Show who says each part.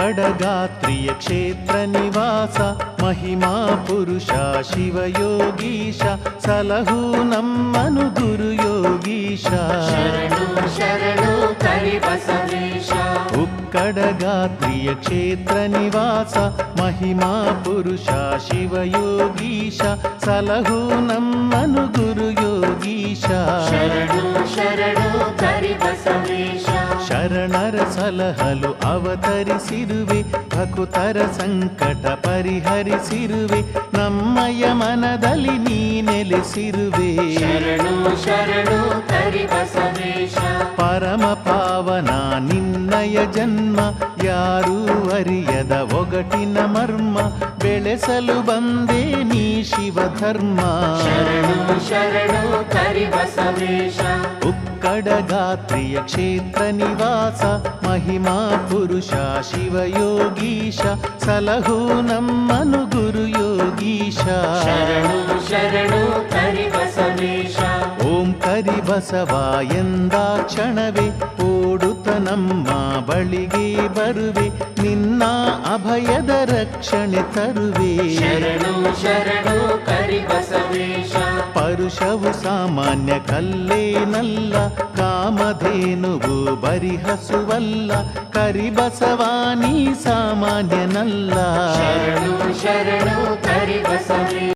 Speaker 1: ఉక్కడగాత్రియ క్షేత్ర నివాస మహిమా పురుష శివయోగీశ సలహు నమ్మను గురు యోగీశ
Speaker 2: శరణు శరణు కరి బసవేశ
Speaker 1: ఉక్కడగాత్రియ క్షేత్ర నివాస మహిమా ಶರಣರ ಸಲಹಲು ಅವತರಿಸಿರುವೆ ಭಕುತರ ಸಂಕಟ ಪರಿಹರಿಸಿರುವೆ ನಮ್ಮಯ ಮನದಲ್ಲಿ ನೀ ನೆಲೆಸಿರುವೆ.
Speaker 2: ಶರಣು ಶರಣು
Speaker 1: ಪರಮ ಯಾರೂ ಅರಿಯದ ಒಗಟಿನ ಮರ್ಮ ಬೆಳೆಸಲು ಬಂದೆ ನೀ ಶಿವಧರ್ಮ ಉಕ್ಕಡಗಾತ್ರಿಯ ಕ್ಷೇತ್ರ ನಿವಾಸ ಮಹಿಮಾ ಪುರುಷ ಶಿವಯೋಗೀಶ ಸಲಹು ನಮ್ಮನು ಗುರು ಯೋಗೀಶ ಓಂ ಕರಿ ಬಸವ ಎಂದಾಕ್ಷಣವೇ ಓಡುತ್ತ ನಮ್ಮ ಬಳಿಗೆ ಬರುವೆ ನಿನ್ನ ಅಭಯದ ರಕ್ಷಣೆ ತರುವೆ.
Speaker 2: ಶರಣು ಶರಣು
Speaker 1: ಪರುಷವು ಸಾಮಾನ್ಯ ಕಲ್ಲೇನಲ್ಲ ಕಾಮಧೇನುವು ಬರಿಹಸುವಲ್ಲ ಕರಿಬಸವಾನಿ ಸಾಮಾನ್ಯನಲ್ಲ.
Speaker 2: ಶರಣು ಶರಣು ಕರಿಬಸವೇ